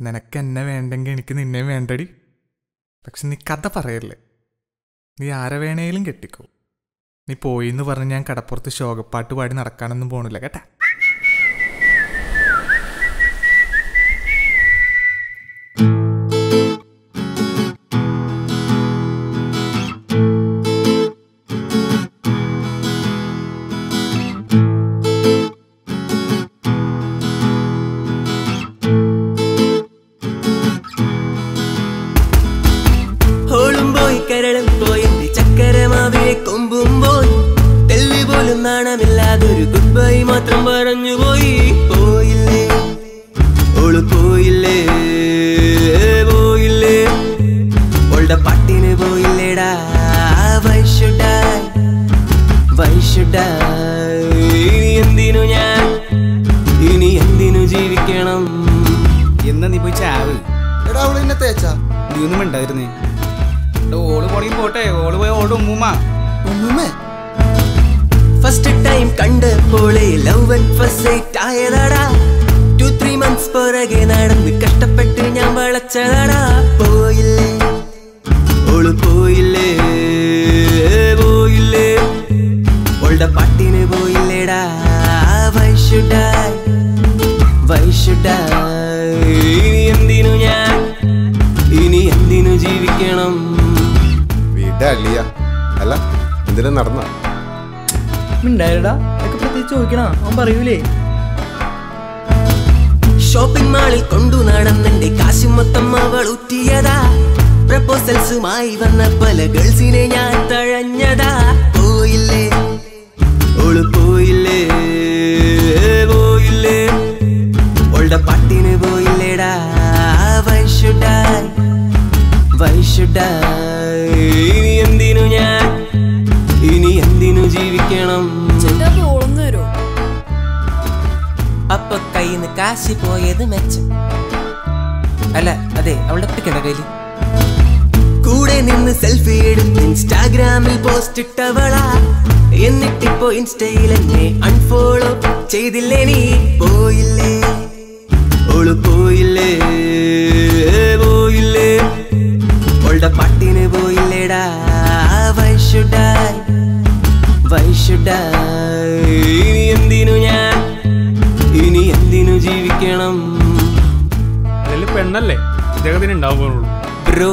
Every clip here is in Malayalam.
നിനക്ക് എന്നെ വേണ്ടെങ്കിൽ എനിക്ക് നിന്നെ വേണ്ടടി. പക്ഷെ നീ കഥ പറയല്ലേ? നീ ആരെ വേണേലും കെട്ടിക്കോ. നീ പോയി എന്ന് പറഞ്ഞ് ഞാൻ കടപ്പുറത്ത് ശോകപ്പാട്ട് പാടി നടക്കാനൊന്നും പോണില്ല കേട്ടാ? പോയി കരളും പോയി എന്റെ ചക്കരമാവിലെ കൊമ്പും പോയി തെല്ലി പോലും നാണമില്ലാതൊരു ഗുഡ് ബൈ മാത്രം പറഞ്ഞു പോയി. പോയില്ലേ? ഓൾ പോയില്ലേ? പോയില്ലേ? ഓളുടെ പാട്ടിന് പോയില്ലേടാ? വൈഷുഡായി വൈഷുഡായി ഇനി എന്തിനു ഞാൻ? ഇനി എന്തിനു ജീവിക്കണം? എന്നാ നീ പോയി ചാവ്. എടാ അവൾ എന്നെ തേച്ചാ? നീ ഒന്നും ഉണ്ടായിരുന്നേ ഓൾ പോട്ടെ. ഓൾ ഓടും ഫസ്റ്റ് ടൈം ലവ് മന്ത്സ് നടന്ന് കഷ്ടപ്പെട്ട് ഞാൻ വളച്ചതാടാ. പോയില്ലേ? ഓൾ പോയില്ലേ? പോയില്ലേ? ഓളുടെ പോയില്ലേടാ. വൈഷുഡായി ഇനി എന്തിനു ഞാൻ മിണ്ടായിരടാ? ഒക്കെ പ്രത്യേകിച്ച് ചോദിക്കണ അവൻ പറയൂലേ. ഷോപ്പിംഗ് മാളിൽ കൊണ്ടു നടന്നെന്റെ കാശ് മൊത്തം അവൾ ഉറ്റിയതാ പ്രപ്പോസൽസുമായി വന്ന പല ഗേൾസിനെ ഞാൻ തഴഞ്ഞതാ. പോയില്ലേ? ഓൾ പോയില്ലേ? പോയില്ലേ? ഓളുടെ പാട്ടിന് പോയില്ലേടാ. ഇനി എന്തിനു തരുമോ അപ്പൊ കയ്യിന്ന് കാശി പോയത് മെച്ചം. അല്ല അതെ അവളുടെ പിക്കണ്ട കയ്യിൽ? കൂടെ നിന്ന് സെൽഫി എടുത്ത് ഇൻസ്റ്റാഗ്രാമിൽ പോസ്റ്റ് ഇട്ടവളാ. എന്നിട്ടിപ്പോ ഇൻസ്റ്റയിൽ എന്നെ അൺഫോളോ ചെയ്തില്ലേ നീ? പോയില്ലേ? ഓൾ പോയില്ലേ? പോയില്ലേ? അവളുടെ പട്ടിന് പോയില്ലേടാ? വൈഷുഡായി വൈഷുഡായി ഇനി എന്തിനു ഞാൻ? ഇനി എന്തിനു ജീവിക്കണം? അതിൽ പെണ്ണല്ലേ? ഇദ്ദേഹത്തിന് ഉണ്ടാവുകയുള്ളൂ. ബ്രോ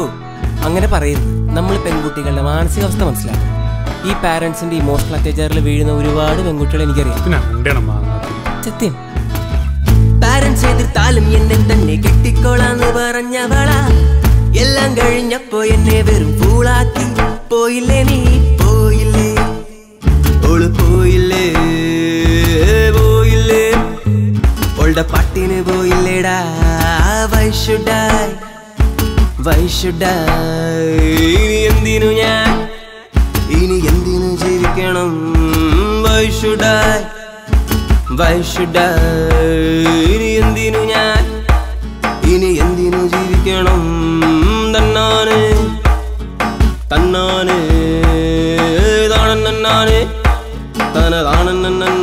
അങ്ങനെ പറയുന്നു നമ്മൾ പെൺകുട്ടികളുടെ മാനസികാവസ്ഥ മനസ്സിലാക്കും ഈ പാരന്റ്സിന്റെ ഇമോഷണൽ അത്യാചാരിൽ വീഴുന്ന ഒരുപാട് പെൺകുട്ടികൾ എനിക്കറിയാം. സത്യം. പാരന്റ്സ് എതിർത്താലും എന്നെ തന്നെ കെട്ടിക്കോളാന്ന് പറഞ്ഞവളാ. എല്ലാം കഴിഞ്ഞപ്പോ എന്നെ വെറും ഫൂളാക്കി ഓളുടെ പട്ടിന് പോയില്ലേടാ. വൈഷുഡായി വൈഷുഡായി ഇനി എന്തിനു ഞാൻ? ഇനി എന്തിനു ജീവിക്കണം? വൈഷുഡായി വൈഷുഡായി ഇനി എന്തിനു ഞാൻ? ഇനി എന്തിനു ജീവിക്കണം? തന്നാന് തന്നാന് താണെന്നാണ് നന്നാന് തന താണൻ നന്നാ